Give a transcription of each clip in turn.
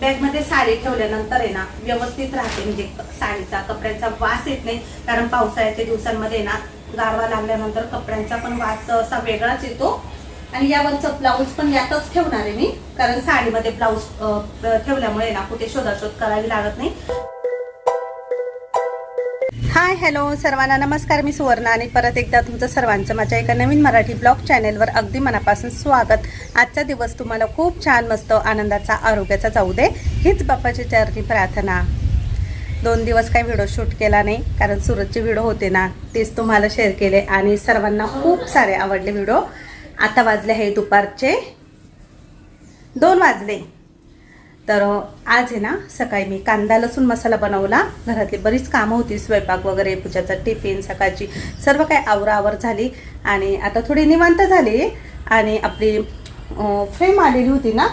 बॅगमध्ये साडी ठेवल्यानंतर आहे ना व्यवस्थित राहते. म्हणजे साडीचा कपड्यांचा वास येत नाही. कारण पावसाळ्याच्या दिवसांमध्ये ना गारवा लागल्यानंतर कपड्यांचा पण वास असा वेगळाच येतो. आणि यावरचं ब्लाऊज पण यातच ठेवणार आहे मी. कारण साडीमध्ये ब्लाऊज ठेवल्यामुळे ना कुठे शोधाशोध करावी लागत नाही. Hi hello. सर्वांना नमस्कार. मी सुवर्णा आणि परत एकदा तुमचं सर्वांचं माझ्या एका नवीन मराठी ब्लॉग चॅनेलवर अगदी मनापासून स्वागत. आजचा दिवस तुम्हाला खूप छान मस्त आनंदाचा आरोग्याचा जाऊ दे हीच बाप्पाची चरणी प्रार्थना. दोन दिवस काही व्हिडिओ शूट केला नाही कारण सुरतचे व्हिडिओ होते ना तेच तुम्हाला शेअर केले आणि सर्वांना खूप सारे आवडले व्हिडिओ. आता वाजले आहे दुपारचे दोन वाजले. तर आज आहे ना सकाळी मी कांदा लसूण मसाला बनवला. घरातली बरीच कामं होती स्वयंपाक वगैरे पूजाचा टिफिन सकाळची सर्व काही आवराआवर झाली. आणि आता थोडी निवांत झाली. आणि आपली फ्रेम आलेली होती ना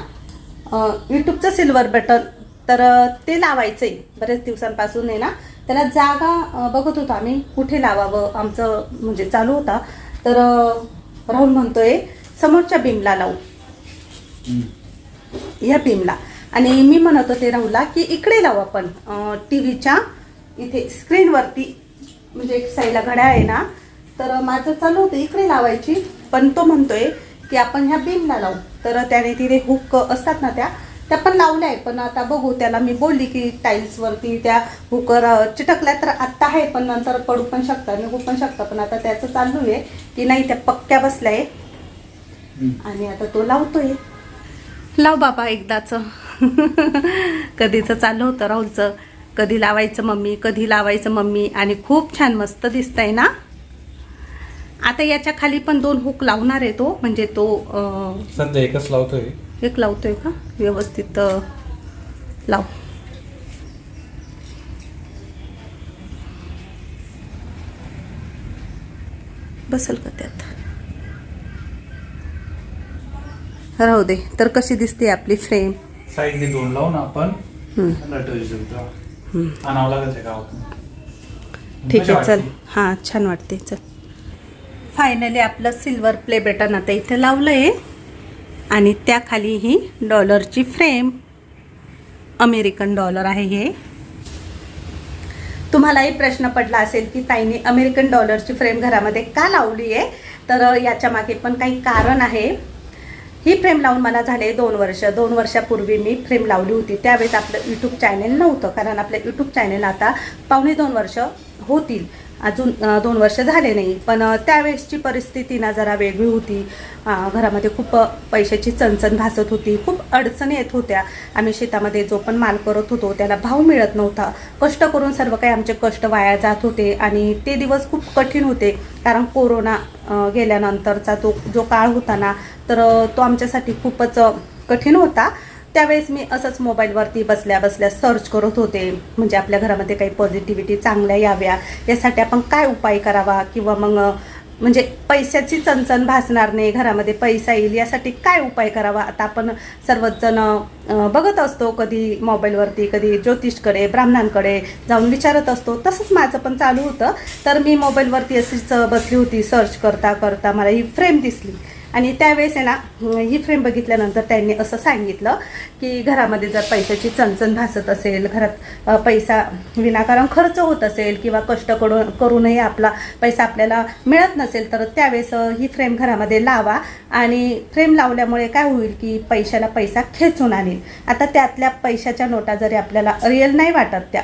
यूट्यूबचं सिल्वर बटन तर ते लावायचं आहे बरेच दिवसांपासून आहे ना त्याला जागा बघत होतो आम्ही कुठे लावावं आमचं म्हणजे चालू होता. तर राहुल म्हणतोय समोरच्या बीमला लावू. या बीमला आणि मी म्हणत होते राहुलला की इकडे लावू आपण टी व्हीच्या इथे स्क्रीनवरती म्हणजे एक साईडला घड्याळ आहे ना तर माझं चालू होतं इकडे लावायची पण तो म्हणतोय की आपण ह्या बीमला लावू. तर त्याने तिथे हुक असतात ना त्या त्या पण लावल्या आहे पण आता बघू त्याला मी बोलली की टाईल्सवरती त्या हुकर चिटकल्या तर आत्ता आहे पण नंतर पडू पण शकतं निघू पण शकतं पण आता त्याचं चालू आहे की नाही त्या पक्क्या बसल्या आहे आणि आता तो लावतोय. लाव बाबा एकदाच. कधीचं चाललं होतं राहुलचं कधी लावायचं मम्मी कधी लावायचं मम्मी आणि खूप छान मस्त दिसतंय ना? आता याच्या खाली पण दोन हुक लावणार आहे तो म्हणजे तो सध्या एकच लावतोय. एक लावतोय का? व्यवस्थित लाव. बसल का त्यात? राहू दे तर कशी दिसते आपली फ्रेम? साईडने दोन लावून आपण. आणावं लागेल ठीक आहे चल? हां छान वाटते चल. फायनली आपलं सिल्वर प्ले बटन आता इथे लावलं आहे आणि त्याखाली ही डॉलरची फ्रेम अमेरिकन डॉलर आहे हे. तुम्हालाही प्रश्न पडला असेल की ताईने अमेरिकन डॉलरची फ्रेम घरामध्ये का लावली आहे तर याच्या मागे पण काही कारण आहे. ही फ्रेम लावून मला झाले दोन वर्ष. दोन वर्षापूर्वी मी फ्रेम लावली होती. त्यावेळेस आपलं यूट्यूब चॅनेल नव्हतं कारण आपलं यूट्यूब चॅनेल आता पावणे दोन वर्ष होतील. अजून दोन वर्ष झाले नाही. पण त्यावेळेसची परिस्थिती ना जरा वेगळी होती. घरामध्ये खूप पैशाची चणचण भासत होती. खूप अडचणी येत होत्या. आम्ही शेतामध्ये जो पण माल करत होतो त्याला भाव मिळत नव्हता. कष्ट करून सर्व काही आमचे कष्ट वाया जात होते आणि ते दिवस खूप कठीण होते. कारण कोरोना गेल्यानंतरचा तो जो काळ होता ना तर तो आमच्यासाठी खूपच कठीण होता. त्यावेळेस मी असंच मोबाईलवरती बसल्या बसल्या सर्च करत होते. म्हणजे आपल्या घरामध्ये काही पॉझिटिव्हिटी चांगल्या याव्या. यासाठी आपण काय उपाय करावा? किंवा मग म्हणजे पैशाची चणचण भासणार नाही. घरामध्ये पैसा येईल. यासाठी काय उपाय करावा? आता आपण सर्वच जण बघत असतो. कधी मोबाईलवरती कधी ज्योतिषकडे ब्राह्मणांकडे जाऊन विचारत असतो. तसंच माझं पण चालू होतं. तर मी मोबाईलवरती अशीच बसली होती. सर्च करता करता मला ही फ्रेम दिसली. आणि त्यावेळेस आहे ना ही फ्रेम बघितल्यानंतर त्यांनी असं सांगितलं की घरामध्ये जर पैशाची चणचण भासत असेल घरात पैसा विनाकारण खर्च होत असेल किंवा कष्ट करून करूनही आपला पैसा आपल्याला मिळत नसेल तर त्यावेळेस ही फ्रेम घरामध्ये लावा. आणि फ्रेम लावल्यामुळे काय होईल की पैशाला पैसा खेचून आणेल. आता त्यातल्या पैशाच्या नोटा जरी आपल्याला रिअल नाही वाटत त्या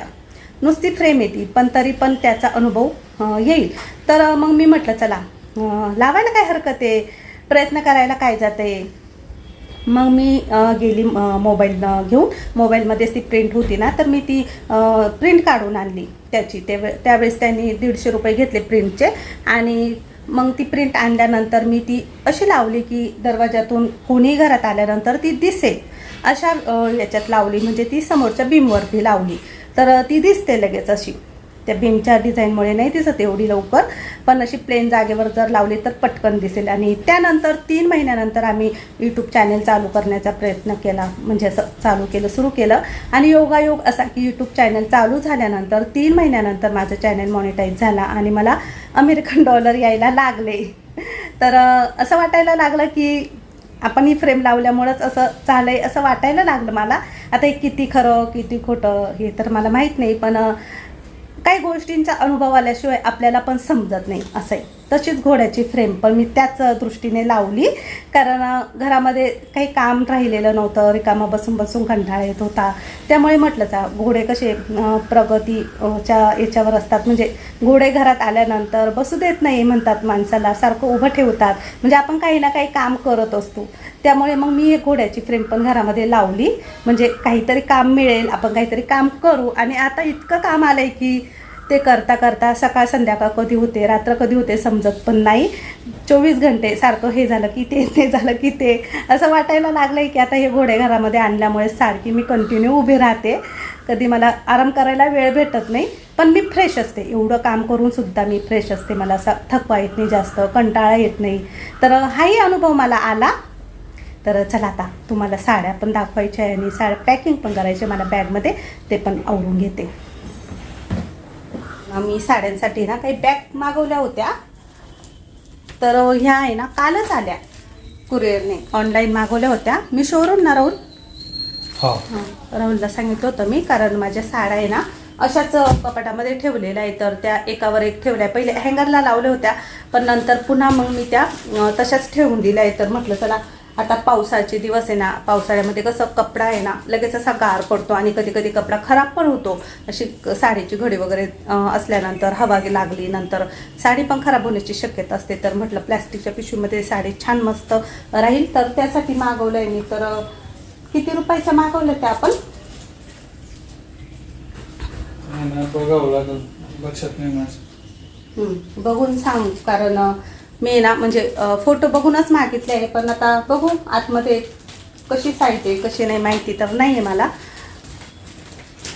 नुसती फ्रेम येते पण तरी पण त्याचा अनुभव येईल. तर मग मी म्हटलं चला लावायला काय हरकत आहे? प्रयत्न करायला काय जाते? मग मी गेली मोबाईल घेऊन. मोबाईलमध्येच ती प्रिंट होती ना तर मी ती प्रिंट काढून आणली त्याची. त्यावे त्यावेळेस त्यांनी दीडशे रुपये घेतले प्रिंटचे आणि मग ती प्रिंट आणल्यानंतर मी ती अशी लावली की दरवाजातून कोणी घरात आल्यानंतर ती दिसेल. अशा याच्यात लावली. म्हणजे ती समोरच्या बीमवरती लावली. तर ती दिसते लगेच अशी. त्या बीमच्या डिझाईनमुळे नाही दिसत एवढी लवकर. पण अशी प्लेन जागेवर जर लावली तर पटकन दिसेल. आणि त्यानंतर तीन महिन्यानंतर आम्ही यूट्यूब चॅनेल चालू करण्याचा प्रयत्न केला. म्हणजे असं चालू केलं सुरू केलं. आणि योगायोग असा की यूट्यूब चॅनल चालू झाल्यानंतर तीन महिन्यानंतर माझं चॅनल मॉनिटाईज झाला आणि मला अमेरिकन डॉलर यायला लागले. तर असं वाटायला लागलं की आपण ही फ्रेम लावल्यामुळंच असं झालंय असं वाटायला लागलं मला. आता हे किती खरं किती खोटं हे तर मला माहीत नाही. पण काही गोष्टींचा अनुभव आल्याशिवाय आपल्याला पण समजत नाही असं आहे तशीच घोड्याची फ्रेम पण मी त्याच दृष्टीने लावली. कारण घरामध्ये काही काम राहिलेलं नव्हतं. रिकामा बसून बसून कंटाळा येत होता. त्यामुळे म्हटलं जा घोडे कसे प्रगतीच्या याच्यावर असतात? म्हणजे घोडे घरात आल्यानंतर बसू देत नाही म्हणतात माणसाला. सारखं उभं ठेवतात. म्हणजे आपण काही ना काही काम करत असतो. त्यामुळे मग मी एक घोड्याची फ्रेम पण घरामध्ये लावली. म्हणजे काहीतरी काम मिळेल आपण काहीतरी काम करू. आणि आता इतकं काम आलं आहे की ते करता करता सकाळ संध्याकाळ कधी होते रात्र कधी होते समजत पण नाही. चोवीस घंटे सारखं हे झालं की ते ते झालं की ते. असं वाटायला लागलंय की आता हे घोडे घरामध्ये आणल्यामुळे सारखी मी कंटिन्यू उभी राहते. कधी मला आराम करायला वेळ भेटत नाही पण मी फ्रेश असते. एवढं काम करून सुद्धा मी फ्रेश असते. मला असा थकवा येत नाही जास्त कंटाळा येत नाही. तर हाही अनुभव मला आला. तर चला आता तुम्हाला साड्या पण दाखवायच्या आहे आणि साड्या पॅकिंग पण करायची मला बॅगमध्ये ते पण आवरून घेते. मी साड्यांसाठी ना काही बॅग मागवल्या होत्या. तर ह्या आहे ना कालच आल्या कुरिअरने ऑनलाईन मागवल्या होत्या. मी शोरूम ना राहुल? राहुलला सांगितलं होतं मी कारण माझ्या साड्या आहे ना अशाच कपाटामध्ये ठेवलेल्या आहे तर त्या एकावर एक ठेवल्या. पहिले हँगरला लावल्या होत्या पण नंतर पुन्हा मग मी त्या तशाच ठेवून दिल्या आहे तर म्हटलं चला आता पावसाचे दिवस आहे ना पावसाळ्यामध्ये कसं कपडा आहे ना लगेच असा गार पडतो आणि कधी कधी कपडा खराब पण होतो. अशी साडीची घडी वगैरे असल्यानंतर हवा लागली नंतर साडी पण खराब होण्याची शक्यता असते. तर म्हटलं प्लॅस्टिकच्या पिशवीमध्ये साडी छान मस्त राहील. तर त्यासाठी मागवलं आहे मी. तर किती रुपयाच्या मागवल्या त्या आपण? नाही ना, बघावं लागेल. लक्षात नाही माझं. बघून सांग. कारण मी ना म्हणजे फोटो बघूनच मागितले आहे. पण आता बघू आतमध्ये कशी साईज आहे कशी नाही माहिती तर नाही आहे मला.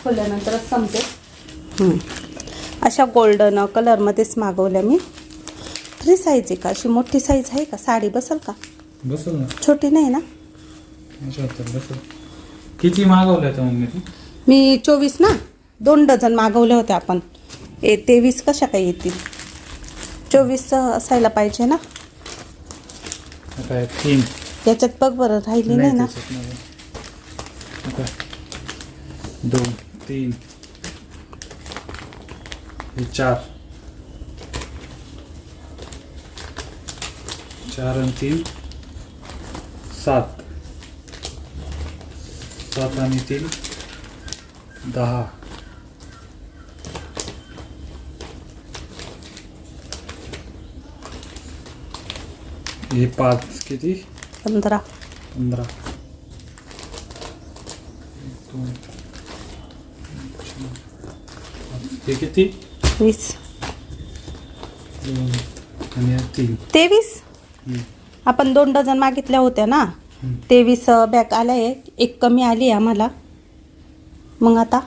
खोलल्यानंतरच समजेल. हं. अशा गोल्डन कलरमध्येच मागवल्या मी. फ्री साईज आहे का? अशी मोठी साईज आहे का? साडी बसल का? बसल ना. छोटी नाही ना? बसल. किती मागवल्या त्या मम्मी तू? मी चोवीस ना? दोन डझन मागवल्या होत्या आपण. ए तेवीस कशा काय येतील? चोवीस असायला पाहिजे ना? काय तीन याच्यात बघ बरं राहिली नाही ना? दोन तीन हे चार. चार आणि तीन. सात. सात आणि तीन. दहा. हे पाच किती? पंधरा. पंधरा. दोन हे किती? वीस. दोन आणि हे तीन. तेवीस? हम्म. आपण दोन डझन मागितल्या होत्या ना? हम्म. तेवीस बॅग आल्या आहे एक कमी आली आहे आम्हाला. मग आता?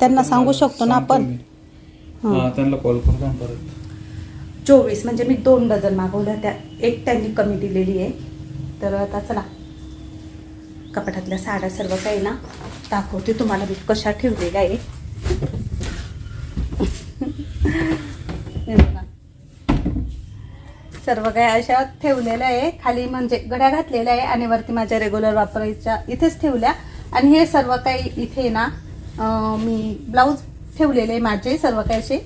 त्यांना सांगू शकतो ना आपण. मी. हं. हा त्यांना कॉल करतो ना परत. चोवीस म्हणजे मी दोन डझन मागवल्या त्या. एक त्यांनी कमी दिलेली आहे. तर आता चला. कपाटातल्या साड्या सर्व काही ना दाखवते तुम्हाला मी कशा ठेवलेल्या आहे सर्व काही अशा ठेवलेल्या आहे. खाली म्हणजे गड्या घातलेल्या आहे आणि वरती माझ्या रेग्युलर वापरायच्या इथेच ठेवल्या. आणि हे सर्व काही इथे ना मी ब्लाऊज ठेवलेले आहे माझे सर्व काही असे.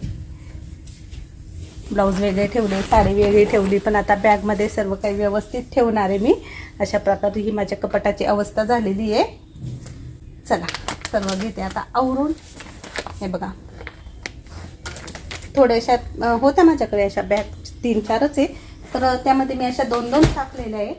ब्लाऊज वेगळे ठेवले साडी वेगळी ठेवली पण आता बॅगमध्ये सर्व काही व्यवस्थित ठेवणार आहे मी. अशा प्रकारे ही माझ्या कपाटाची अवस्था झालेली आहे. चला सर्व घेते आता आवरून. हे बघा. थोड्याशा होत्या माझ्याकडे अशा बॅग तीन चारच आहे. तर त्यामध्ये मी अशा दोन दोन टाकलेल्या आहे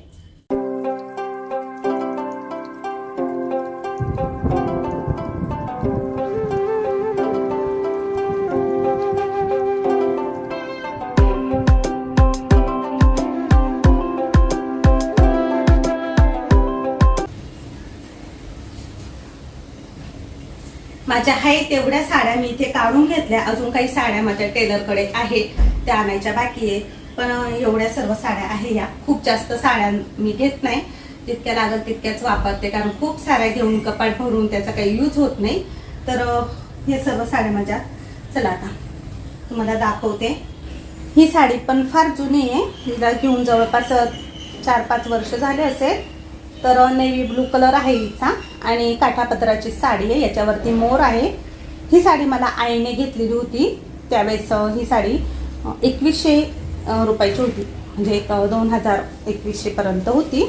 माझ्या आहे तेवढ्या साड्या मी इथे काढून घेतल्या. अजून काही साड्या माझ्या टेलरकडे आहेत त्या आणायच्या बाकी आहे पण एवढ्या सर्व साड्या आहे या. खूप जास्त साड्या मी घेत नाही. जितक्या लागत तितक्याच वापरते. कारण खूप साड्या घेऊन कपाट भरून त्याचा काही यूज होत नाही. तर हे सर्व साड्या माझ्या. चला आता तुम्हाला दाखवते. ही साडी पण फार जुनी आहे. हिला घेऊन जवळपास चार पाच वर्ष झाले असेल. तर नेव्ही ब्लू कलर आहे हिचा. आणि काठापत्राची साडी आहे याच्यावरती मोर आहे. ही साडी मला आईने घेतलेली होती. त्यावेळेस ही साडी एकवीसशे रुपयाची होती. म्हणजे एक दोन हजार एकवीसशेपर्यंत होती.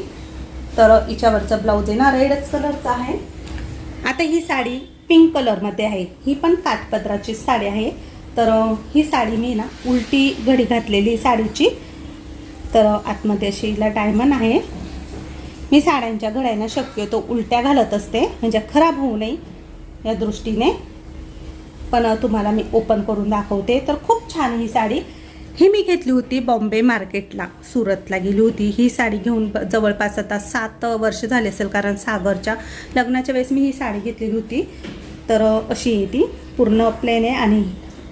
तर हिच्यावरचं ब्लाऊज आहे ना रेडच कलरचा आहे. आता ही साडी पिंक कलरमध्ये आहे. ही पण काठपत्राची साडी आहे. तर ही साडी मी ना उलटी घडी घातलेली साडीची. तर आतमध्ये अशी हिला डायमंड आहे. मी साड्यांच्या घड्यांना शक्यतो उलट्या घालत असते. म्हणजे खराब होऊ नये या दृष्टीने. पण तुम्हाला मी ओपन करून दाखवते. तर खूप छान ही साडी. ही मी घेतली होती बॉम्बे मार्केटला. सुरतला गेली होती. ही साडी घेऊन जवळपास आता सात वर्ष झाले असेल कारण सागरच्या लग्नाच्या वेळेस मी ही साडी घेतलेली होती. तर अशी आहे ती पूर्ण प्लेन आहे आणि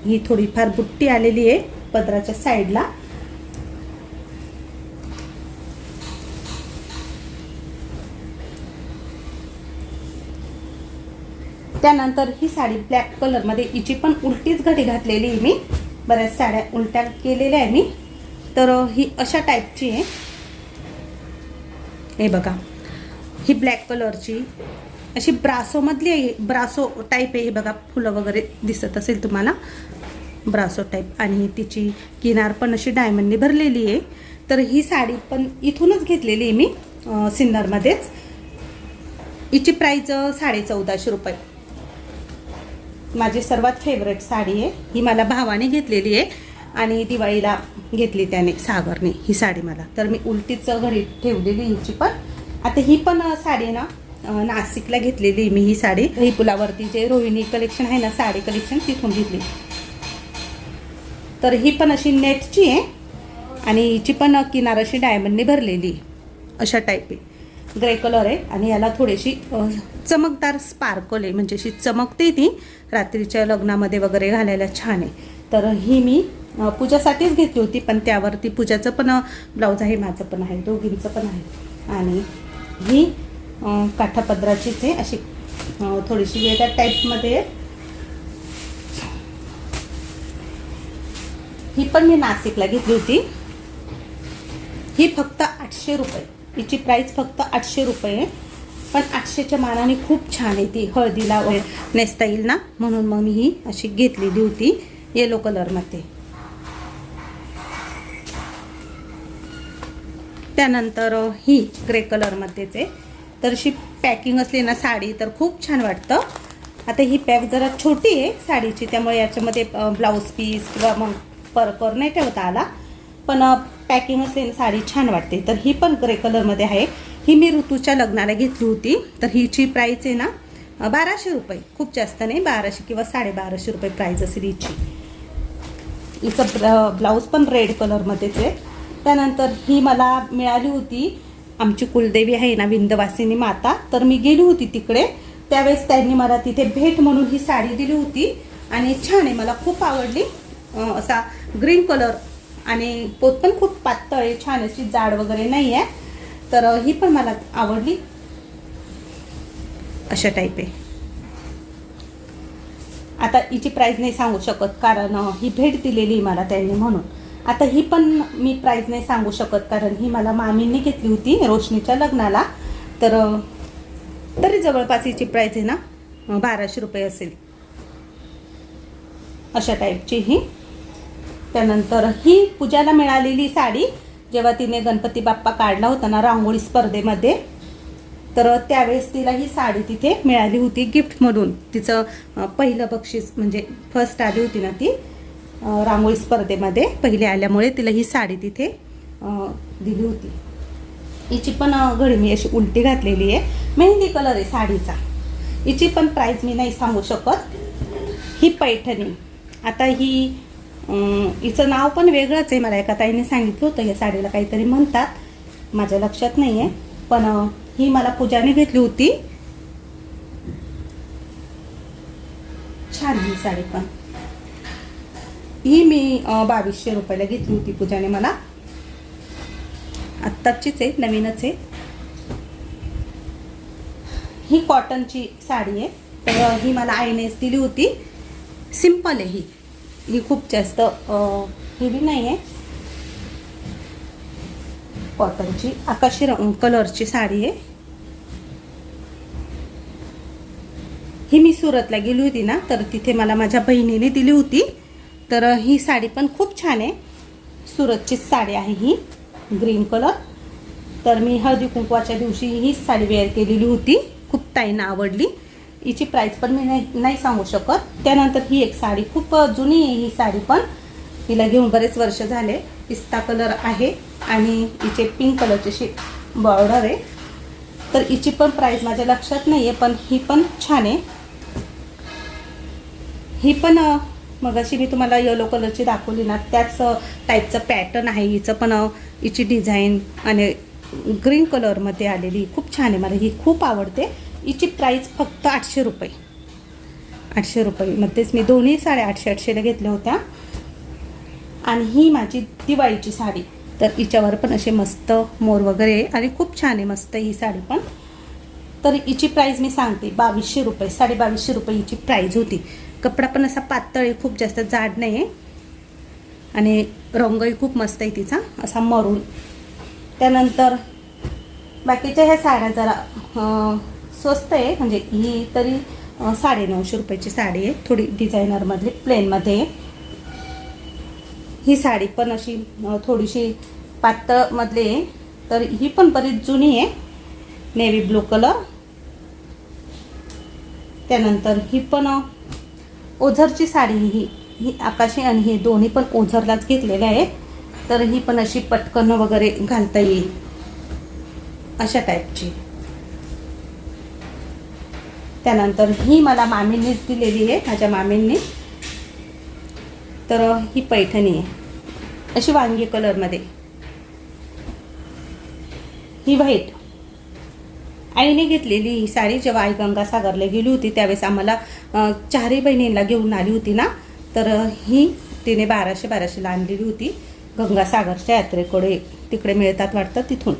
ही थोडीफार बुट्टी आलेली आहे पदराच्या साईडला त्यानंतर ही साडी ब्लॅक कलरमध्ये हिची पण उलटीच घडी घातलेली आहे मी. बऱ्याच साड्या उलट्या केलेल्या आहे मी. तर ही अशा टाईपची आहे. हे बघा. ही ब्लॅक कलरची अशी ब्रासोमधली आहे. ब्रासो टाईप आहे. हे बघा फुलं वगैरे दिसत असेल तुम्हाला. ब्रासो टाईप आणि तिची किनार पण अशी डायमंडने भरलेली आहे. तर ही साडी पण इथूनच घेतलेली आहे मी सिन्नरमध्येच. हिची प्राईज साडे चौदाशे रुपये. माझी सर्वात फेवरेट साडी आहे. ही मला भावाने घेतलेली आहे आणि दिवाळीला घेतली त्याने सागरने ही साडी मला. तर मी उलटीच घरी ठेवलेली हिची पण. आता ही पण साडी आहे ना नाशिकला घेतलेली आहे मी ही साडी. ही पुलावरती जे रोहिणी कलेक्शन आहे ना साडी कलेक्शन तिथून घेतली. तर ही पण अशी नेटची आहे आणि हिची पण किनार अशी डायमंडने भरलेली आहे. अशा टाईप आहे. ग्रे कलर आहे आणि याला थोडीशी चमकदार स्पार्कल आहे. म्हणजे अशी चमकते ती. रात्रीच्या लग्नामध्ये वगैरे घालायला छान आहे. तर ही मी पूजासाठीच घेतली होती पण त्यावरती पूजाचं पण ब्लाऊज आहे माझं पण आहे दोघींचं पण आहे. आणि ही काठापदराचीच आहे. अशी थोडीशी वेगळ्या टाईपमध्ये ही पण मी नाशिकला घेतली होती. ही फक्त आठशे रुपये. हिची प्राईस फक्त आठशे रुपये पण आठशेच्या मानाने खूप छान आहे ती हळदीला वगैरे नेसता येईल ना? म्हणून मग मी ही अशी घेतलेली होती येलो कलरमध्ये त्यानंतर ही ग्रे कलरमध्येच आहे. तर अशी पॅकिंग असली ना साडी तर खूप छान वाटतं. आता ही पॅक जरा छोटी आहे साडीची त्यामुळे याच्यामध्ये ब्लाऊज पीस किंवा मग परकर नाही ठेवता आला. पण पॅकिंग असेल साडी छान वाटते. तर ही पण ग्रे कलरमध्ये आहे. ही मी ऋतूच्या लग्नाला घेतली होती. तर हिची प्राईस आहे ना बाराशे रुपये. खूप जास्त नाही बाराशे किंवा साडेबाराशे रुपये प्राईस असेल हिची. हिचं ब्लाऊज पण रेड कलरमध्येच आहे. त्यानंतर ही मला मिळाली होती. आमची कुलदेवी आहे ना विंदवासिनी माता. तर मी गेली होती तिकडे. त्यावेळेस त्यांनी मला तिथे भेट म्हणून ही साडी दिली होती. आणि छान आहे मला खूप आवडली. असा ग्रीन कलर आणि पोत पण खूप पातळ आहे छान अशी जाड वगैरे नाही आहे तर ही पण मला आवडली. अशा टाईप आहे. आता हिची प्राईज नाही सांगू शकत कारण ही भेट दिलेली मला त्यांनी म्हणून. आता ही पण मी प्राईज नाही सांगू शकत कारण ही मला मामींनी घेतली होती रोशनीच्या लग्नाला. तर तरी जवळपास हिची प्राईज आहे ना बाराशे रुपये असेल. अशा टाईपची ही. त्यानंतर ही पूजाला मिळालेली साडी जेव्हा तिने गणपती बाप्पा काढला होता ना रांगोळी स्पर्धेमध्ये तर त्यावेळेस तिला ही साडी तिथे मिळाली होती गिफ्ट म्हणून. तिचं पहिलं बक्षीस म्हणजे फर्स्ट आली होती ना ती रांगोळी स्पर्धेमध्ये पहिले आल्यामुळे तिला ही साडी तिथे दिली होती. हिची पण घडी मी अशी उलटी घातलेली आहे. मेहंदी कलर आहे साडीचा. हिची पण प्राईज मी नाही सांगू शकत. ही पैठणी. आता ही हिचं नाव पण वेगळंच आहे. मला एका ताईने सांगितलं होतं या साडीला काहीतरी म्हणतात. माझ्या लक्षात नाही आहे पण ही मला पूजाने घेतली होती. छान ही साडी पण. ही मी बावीसशे रुपयाला घेतली होती पूजाने मला. आत्ताचीच आहे नवीनच आहे. ही कॉटनची साडी आहे. तर ही मला आईनेच दिली होती. सिंपल आहे ही. ही खूप जास्त हेवी नाही आहे कॉटनची आकाशी रंग कलरची साडी आहे. ही मी सुरतला गेली होती ना तर तिथे मला माझ्या बहिणीने दिली होती. तर ही साडी पण खूप छान आहे. सुरतचीच साडी आहे ही ग्रीन कलर तर मी हळदी कुंकवाच्या दिवशी ही साडी वेअर केलेली होती. खूप ताईंना आवडली. हिची प्राईस पण मी नाही नाही सांगू शकत. त्यानंतर ही एक साडी खूप जुनी आहे ही साडी पण. हिला घेऊन बरेच वर्ष झाले. पिस्ता कलर आहे आणि हिचे पिंक कलरचे शी बॉर्डर आहे. तर हिची पण प्राईस माझ्या लक्षात नाही आहे पण ही पण छान आहे. ही पण मग मगाशी मी तुम्हाला येलो कलरची दाखवली ना त्याच टाईपचं पॅटर्न आहे. हिचं पण हिची डिझाईन आणि ग्रीन कलरमध्ये आलेली. खूप छान आहे मला ही खूप आवडते. हिची प्राईस फक्त आठशे रुपये. आठशे रुपये. मध्येच मी दोन्ही साड्या आठशे आठशेला घेतल्या होत्या. आणि ही माझी दिवाळीची साडी. तर हिच्यावर पण असे मस्त मोर वगैरे आहे. आणि खूप छान आहे मस्त ही साडी पण. तर हिची प्राईज मी सांगते. बावीसशे रुपये. साडे बावीसशे रुपये हिची प्राईज होती. कपडा पण असा पातळ आहे. खूप जास्त जाड नाही आहे. आणि रंगही खूप मस्त आहे तिचा. असा मरून त्यानंतर बाकीच्या ह्या साड्या जरा स्वस्त आहे. म्हणजे ही तरी साडे साडेनऊशे रुपयाची साडी आहे. थोडी डिझायनरमधली प्लेनमध्ये. ही साडी पण अशी थोडीशी पातळमधली आहे. तर ही पण बरीच जुनी आहे. Navy blue colour. त्यानंतर ही पण ओझरची साडी ही. ही आकाशी आणि ही दोन्ही पण ओझरलाच घेतलेल्या आहे. तर ही पण अशी पटकन वगैरे घालता येईल. अशा टाईपची त्यानंतर ही मला मामींनीच दिलेली आहे माझ्या मामींनी. तर ही पैठणी आहे. अशी वांगी कलरमध्ये. ही व्हाईट. आईने घेतलेली ही साडी जेव्हा आई गंगासागरला गेली होती त्यावेळेस आम्हाला चारही बहिणींना घेऊन आली होती ना तर ही तिने बाराशे बाराशेला आणलेली होती गंगासागरच्या यात्रेकडे. तिकडे मिळतात वाटतं तिथून.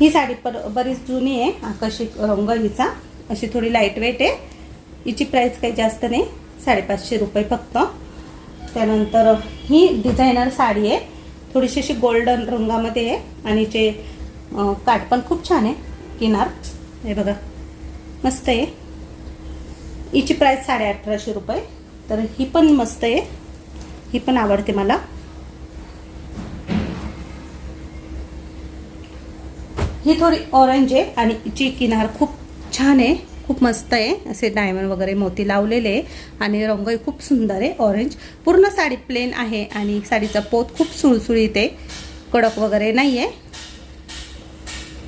ही साडी पर बरीच जुनी आहे. आकाशी रंग हिचा. अशी थोडी लाइट वेट आहे. हिची प्राईस काही जास्त नाही. साडेपाचशे रुपये फक्त. त्यानंतर ही डिझायनर साडी आहे. थोडीशी अशी गोल्डन रंगामध्ये आहे. आणि हिचे काठ पण खूप छान आहे. किनार. हे बघा. मस्त आहे. हिची प्राईस साडे अठराशे रुपये. तर ही पण मस्त आहे. ही पण आवडते मला. ही थोडी ऑरेंज आहे आणि हिची किनार खूप छान आहे खूप मस्त आहे. असे डायमंड वगैरे मोती लावलेले आहे आणि रंगही खूप सुंदर आहे ऑरेंज पूर्ण साडी प्लेन आहे आणि साडीचा पोत खूप सुळसुळीत आहे. कडक वगैरे नाही आहे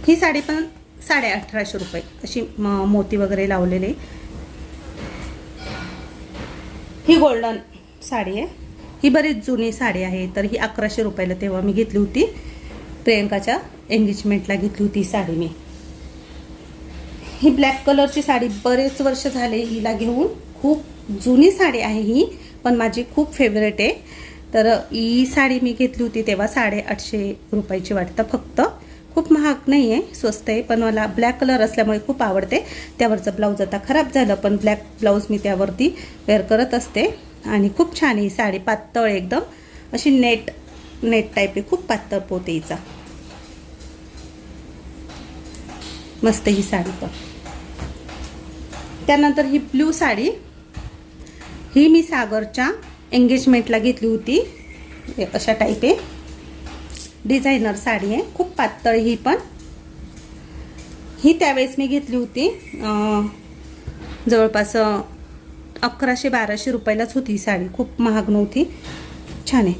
ही साडी पण साडे अठराशे रुपये अशी म- मोती वगैरे लावलेले ही गोल्डन साडी आहे. ही बरीच जुनी साडी आहे तर ही अकराशे रुपयाला तेव्हा मी घेतली होती प्रियंकाच्या. एंगेजमेंटला घेतली होती साडी मी. ही ब्लॅक कलरची साडी बरेच वर्ष झाले हिला घेऊन. खूप जुनी साडी आहे ही पण माझी खूप फेवरेट आहे. तर ही साडी मी घेतली होती तेव्हा साडे आठशे रुपयाची वाटतं फक्त. खूप महाग नाही आहे स्वस्त आहे पण मला ब्लॅक कलर असल्यामुळे खूप आवडते. त्यावरचं ब्लाऊज आता खराब झालं पण ब्लॅक ब्लाऊज मी त्यावरती वेअर करत असते. आणि खूप छान आहे ही साडी पातळ एकदम. अशी नेट नेट टाईप आहे खूप पातळ पोते हिचा. मस्त ही साडी पण. त्यानंतर ही ब्ल्यू साडी. ही मी सागरच्या एंगेजमेंटला घेतली होती. अशा टाईप आहे. डिझायनर साडी आहे. खूप पातळ ही पण. ही त्यावेळेस मी घेतली होती. जवळपास अकराशे बाराशे रुपयालाच होती ही साडी. खूप महाग नव्हती. छान आहे.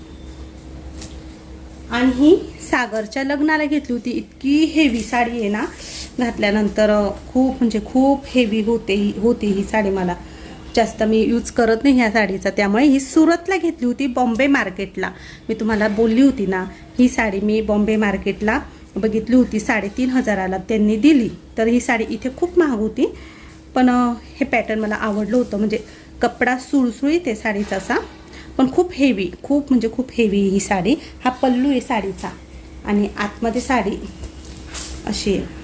आणि ही सागरच्या लग्नाला घेतली होती. इतकी हेवी साडी आहे ना. घातल्यानंतर खूप म्हणजे खूप हेवी होते ही होती ही साडी मला. जास्त मी यूज करत नाही ह्या साडीचा. त्यामुळे ही सुरतला घेतली होती बॉम्बे मार्केटला. मी तुम्हाला बोलली होती ना ही साडी मी बॉम्बे मार्केटला बघितली होती साडेतीन हजाराला त्यांनी दिली. तर ही साडी इथे खूप महाग होती. पण हे पॅटर्न मला आवडलं होतं. म्हणजे कपडा सुळसुळीत आहे साडीचा असा पण खूप हेवी खूप म्हणजे खूप हेवी ही साडी. हा पल्लू आहे साडीचा. आणि आतमध्ये साडी अशी आहे.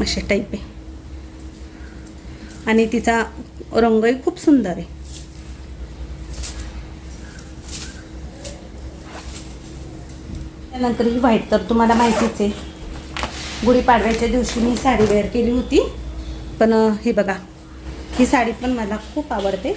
अशा टाईप आहे. आणि तिचा रंगही खूप सुंदर आहे. त्यानंतर ही व्हाईट तर तुम्हाला माहितीच आहे. गुढीपाडव्याच्या दिवशी मी साडी वेअर केली होती. पण हे बघा ही साडी पण मला खूप आवडते.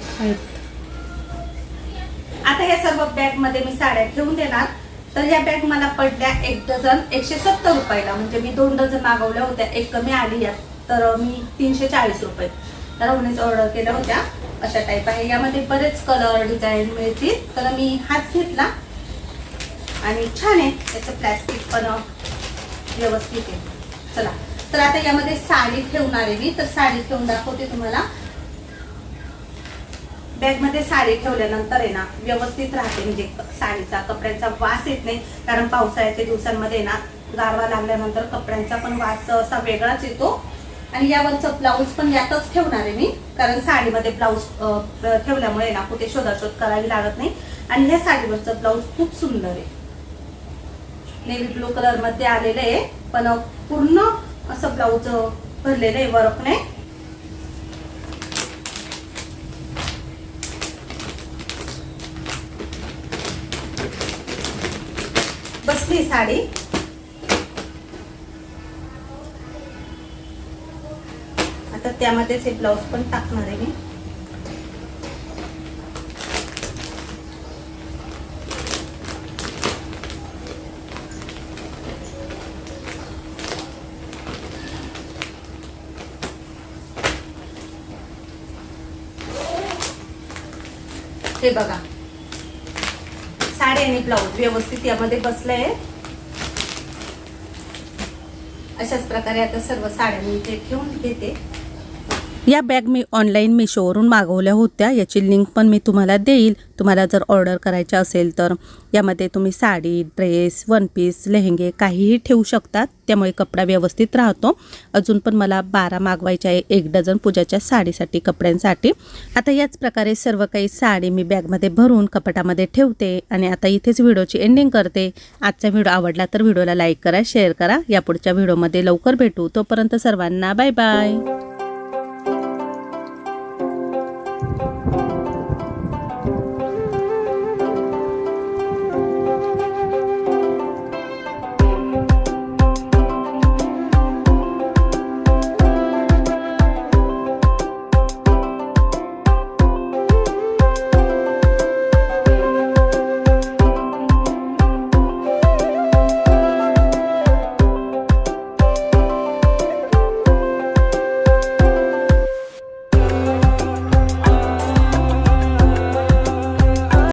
आता या सर्व बॅगमध्ये मी साड्या ठेवून देणार. तर या बॅग मला पडल्या एक डझन एकशे सत्तर रुपयाला. म्हणजे मी दोन डझन मागवल्या होत्या. एक कमी आली यात. तर मी तीनशे चाळीस रुपये राहुणीच ऑर्डर केल्या होत्या. अशा टाईप आहे. यामध्ये बरेच कलर डिझाईन मिळतील. तर मी हाच घेतला. आणि छान आहे. त्याचं प्लॅस्टिक पण व्यवस्थित आहे. चला. तर आता यामध्ये साडी ठेवणार आहे मी. तर साडी ठेवून दाखवते तुम्हाला. बॅगमध्ये साडी ठेवल्यानंतर आहे ना व्यवस्थित राहते. म्हणजे साडीचा कपड्यांचा वास येत नाही. कारण पावसाळ्याच्या दिवसांमध्ये ना गारवा लागल्यानंतर कपड्यांचा पण वास असा वेगळाच येतो. आणि यावरचं ब्लाऊज पण यातच ठेवणार आहे मी. कारण साडीमध्ये ब्लाऊज ठेवल्यामुळे ना कुठे शोधाशोध करावी लागत नाही. आणि ह्या साडीवरचं ब्लाऊज खूप सुंदर आहे. नेव्ही ब्लू कलरमध्ये आलेलं आहे. पण पूर्ण असं ब्लाऊज भरलेलं आहे वर्कने ही साडी. आता त्यामध्येच हे ब्लाऊज पण टाकणार आहे मी. हे बघा. साडी आणि ब्लाऊज व्यवस्थित यामध्ये बसलंय. अशाच प्रकारे आता सर्व साड्या मी इथे ठेवून घेते. या बॅग मी ऑनलाईन मिशोवरून मागवल्या होत्या. याची लिंक पण मी तुम्हाला देईल. तुम्हाला जर ऑर्डर करायच्या असेल तर. यामध्ये तुम्ही साडी ड्रेस वन पीस लेहंगे काहीही ठेवू शकतात. त्यामुळे कपडा व्यवस्थित राहतो. अजून पण मला बारा मागवायचे आहे. एक डझन पूजाच्या साडीसाठी कपड्यांसाठी. आता याच प्रकारे सर्व काही साडी मी बॅगमध्ये भरून कपाटामध्ये ठेवते आणि आता इथेच व्हिडिओची एंडिंग करते. आजचा व्हिडिओ आवडला तर व्हिडिओला लाईक करा शेअर करा. या पुढच्या व्हिडिओमध्ये लवकर भेटू. तोपर्यंत सर्वांना बाय बाय